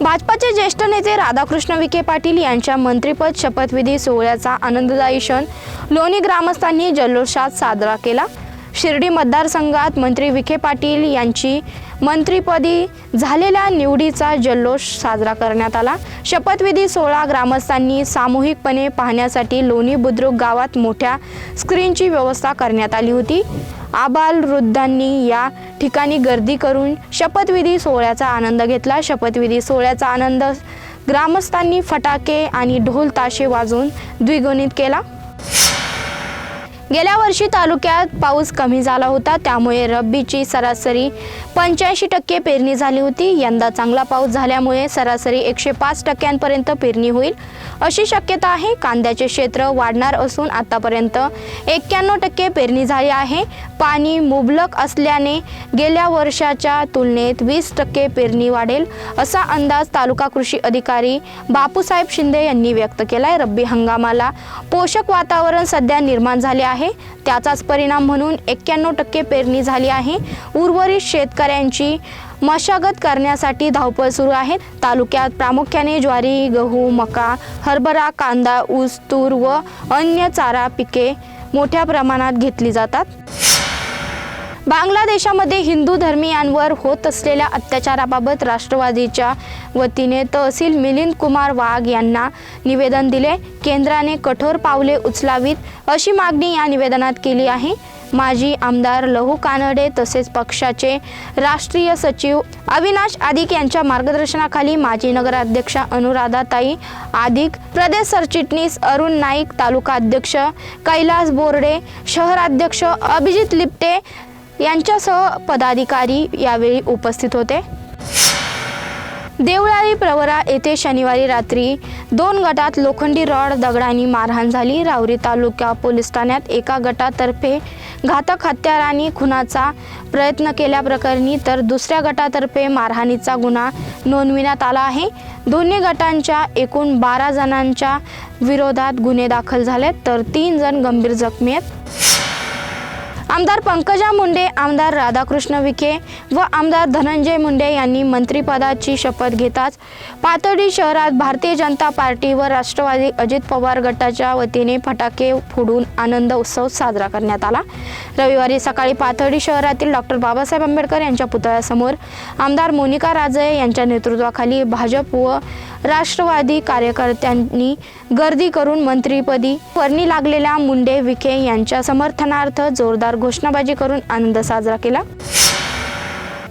भाजपाचे ज्येष्ठ नेते राधाकृष्ण विखे पाटील यांच्या मंत्रिपद शपथविधी सोहळ्याचा आनंददायी क्षण. लोणी ग्रामस्थांनी जल्लोषात साजरा केला. शिर्डी मतदारसंघात मंत्री विखे पाटील यांची मंत्रिपदी झालेल्या निवडीचा जल्लोष साजरा करण्यात आला. शपथविधी सोहळा ग्रामस्थांनी सामूहिकपणे पाहण्यासाठी लोणी बुद्रुक गावात मोठ्या स्क्रीनची व्यवस्था करण्यात आली होती. आबाल वृद्धांनी या ठिकाणी गर्दी करून शपथविधी सोहळ्याचा आनंद घेतला. शपथविधी सोहळ्याचा आनंद ग्रामस्थांनी फटाके आणि ढोल ताशे वाजवून द्विगुणित केला. गेल्या वर्षी तालुक्यात पाऊस कमी झाला होता. त्यामुळे रब्बीची सरासरी पंच्याऐंशी टक्के पेरणी झाली होती. यंदा चांगला पाऊस झाल्यामुळे सरासरी एकशे पाच टक्क्यांपर्यंत पेरणी होईल अशी शक्यता आहे. कांद्याचे क्षेत्र वाढणार असून आतापर्यंत एक्क्याण्णव टक्के पेरणी झाली आहे. पाणी मुबलक असल्याने गेल्या वर्षाच्या तुलनेत वीस टक्के पेरणी वाढेल असा अंदाज तालुका कृषी अधिकारी बापूसाहेब शिंदे यांनी व्यक्त केला आहे रब्बी हंगामाला पोषक वातावरण सध्या निर्माण झाले आहे आहे. त्याचाच परिणाम म्हणून एक्क्याण्णव टक्के पेरणी झाली आहे. उर्वरित शेतकऱ्यांची मशागत करण्यासाठी धावपळ सुरू आहे. तालुक्यात प्रामुख्याने ज्वारी गहू मका हरभरा कांदा ऊस तूर व अन्य चारा पिके मोठ्या प्रमाणात घेतली जातात. बांगलादेशामध्ये हिंदू धर्मियांवर होत असलेल्या अत्याचाराबाबत राष्ट्रवादीच्या वतीने तहसील मिलिंद कुमार वाघ यांना निवेदन दिले. केंद्राने कठोर पावले उचलावीत अशी मागणी या निवेदनात केली आहे. माजी आमदार लहू कानडे तसेच पक्षाचे राष्ट्रीय सचिव अविनाश आदिक यांच्या मार्गदर्शनाखाली माजी नगराध्यक्षा अनुराधाताई आदिक प्रदेश सरचिटणीस अरुण नाईक तालुका अध्यक्ष कैलास बोर्डे शहराध्यक्ष अभिजित लिप्टे यांच्यासह पदाधिकारी यावेळी उपस्थित होते. देवळाली प्रवरा येथे शनिवारी रात्री दोन गटात लोखंडी रॉड दगडांनी मारहाण झाली. रावरी तालुका पोलीस ठाण्यात एका गटातर्फे घातक हत्याराने खुनाचा प्रयत्न केल्याप्रकरणी तर दुसऱ्या गटातर्फे मारहाणीचा गुन्हा नोंदविण्यात आला आहे. दोन्ही गटांच्या एकूण बारा जणांच्या विरोधात गुन्हे दाखल झालेत तर तीन जण गंभीर जखमी आहेत. आमदार पंकजा मुंडे आमदार राधाकृष्ण विखे व आमदार धनंजय मुंडे यांनी मंत्रिपदाची शपथ घेताच पातळी शहरात भारतीय जनता पार्टी व राष्ट्रवादी अजित पवार गटाच्या वतीने फटाके फोडून आनंद उत्सव साजरा करण्यात आला. रविवारी सकाळी पातळी शहरातील डॉक्टर बाबासाहेब आंबेडकर यांच्या पुतळ्यासमोर आमदार मोनिका राजे यांच्या नेतृत्वाखाली भाजप व राष्ट्रवादी कार्यकर्त्यांनी गर्दी करून मंत्रिपदी वर्णी लागलेल्या मुंडे विखे यांच्या समर्थनार्थ जोरदार घोषणाबाजी करून आनंद साजरा केला.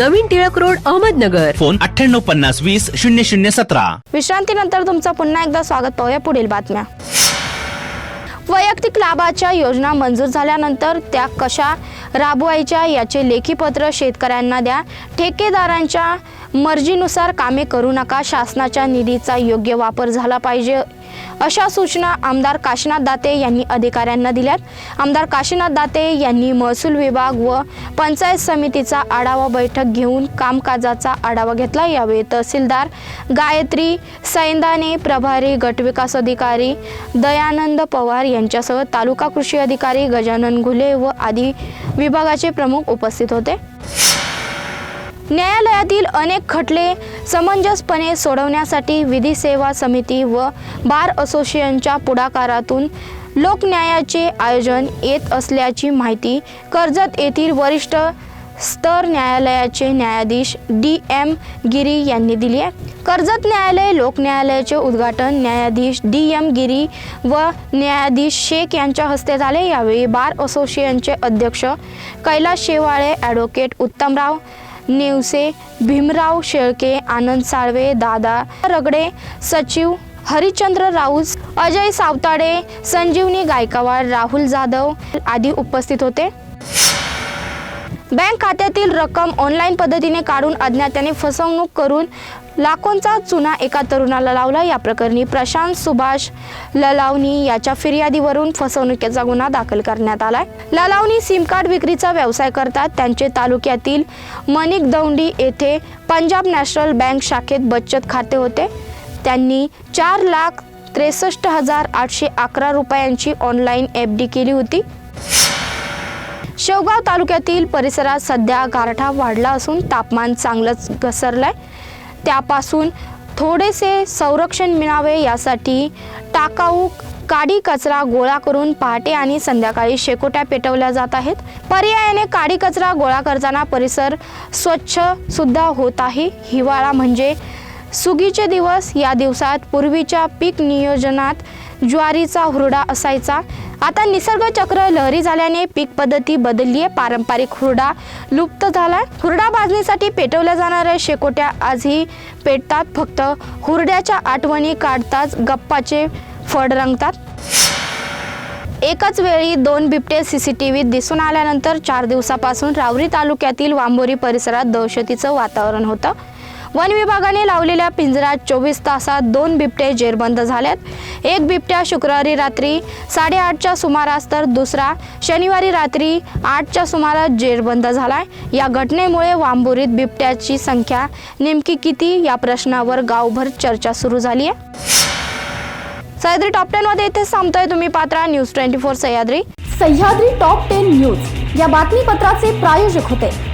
नवीन टिळक रोड अहमदनगर. फोन अठ्ठ्याण्णव पन्नास वीस शून्य शून्य सतरा. विश्रांतीनंतर तुमचं पुन्हा एकदा स्वागत पाहूया पुढील बातम्या. वैयक्तिक लाभाच्या योजना मंजूर झाल्यानंतर त्या कशा राबवायच्या याचे लेखी पत्र शेतकऱ्यांना द्या. ठेकेदारांच्या मर्जीनुसार कामे करू नका. शासनाच्या निधीचा योग्य वापर झाला पाहिजे. अशा सूचना आमदार काशीनाथ दाते यांनी अधिकाऱ्यांना दिल्यात. आमदार काशीनाथ दाते यांनी महसूल विभाग व पंचायत समितीचा आढावा बैठक घेऊन कामकाजाचा आढावा घेतला. यावेळी तहसीलदार गायत्री सैंदाने प्रभारी गटविकास अधिकारी दयानंद पवार यांच्यासह तालुका कृषी अधिकारी गजानन घुले व आदी विभागाचे प्रमुख उपस्थित होते. न्यायालयातील अनेक खटले समंजसपणे सोडवण्यासाठी विधी सेवा समिती व बार असोसिएशनच्या पुढाकारातून लोकन्यायाचे आयोजन येत असल्याची माहिती कर्जत येथील वरिष्ठ स्तर न्यायालयाचे न्यायाधीश डी एम गिरी यांनी दिली आहे. कर्जत न्यायालय लोक न्यायालयाचे उद्घाटन न्यायाधीश डी एम गिरी व न्यायाधीश शेख यांच्या हस्ते झाले. यावेळी बार असोसिएशनचे अध्यक्ष कैलास शेवाळे ॲडव्होकेट उत्तमराव नेवसे भीमराव शेळके आनंद साळवे दादा रगडे सचिव हरिचंद्र राऊत अजय सावताडे संजीवनी गायकवाड राहुल जाधव आदी उपस्थित होते. बँक खात्यातील रक्कम ऑनलाईन पद्धतीने काढून अज्ञात्याने फसवणूक करून लाखोंचा चुना एका तरुणाला लावला. या प्रकरणी प्रशांत सुभाष ललावणी याच्या फिर्यादीवरून फसवणुकीचा गुन्हा दाखल करण्यात आलाय. ललावणी सिम कार्ड विक्रीचा व्यवसाय करतात. त्यांचे तालुक्यातील मनिक दौंडी येथे पंजाब नॅशनल बँक शाखेत बचत खाते होते. त्यांनी चार लाख त्रेसष्ट हजार आठशे अकरा रुपयांची ऑनलाईन एफ डी केली होती. शेवगाव तालुक्यातील परिसरात सध्या गारठा वाढला असून तापमान चांगलंच घसरलंय. त्यापासून थोडेसे संरक्षण मिळावे यासाठी टाकाऊ काडी कचरा गोळा करून पहाटे आणि संध्याकाळी शेकोट्या पेटवल्या जात आहेत. पर्यायाने काडी कचरा गोळा करताना परिसर स्वच्छ सुद्धा होत आहे. हिवाळा म्हणजे सुगीचे दिवस या दिवसात पूर्वीच्या पीक नियोजनात ज्वारीचा हुरडा असायचा. आता निसर्ग चक्र लहरी झाल्याने पीक पद्धती बदलली आहे पारंपरिक हुरडा लुप्त झालाय हुरडा भाजणीसाठी पेटवल्या जाणाऱ्या शेकोट्या आजही पेटतात. फक्त हुरड्याच्या आठवणी काढताच गप्पाचे फड रंगतात. एकाच वेळी दोन बिबटे सी सी टी व्हीत दिसून आल्यानंतर चार दिवसापासून रावरी तालुक्यातील वांबोरी परिसरात दहशतीचं वातावरण होतं. वन विभागाने लावलेल्या पिंजऱ्यात चोवीस तासात दोन बिबटे जेरबंद झाल्यात एक बिबट्या शुक्रवारी रात्री साडेआठच्या सुमारास तर दुसरा शनिवारी रात्री आठच्या सुमारास जेरबंद झालाय. या घटनेमुळे वांबोरीत बिबट्याची संख्या नेमकी किती? या प्रश्नावर गावभर चर्चा सुरू झाली आहे. सह्याद्री टॉप टेन मध्ये इथेच थांबतोय तुम्ही Patra. News twenty four Sahyadri. Sahyadri top ten news. या बातमीपत्राचे प्रायोजक होते.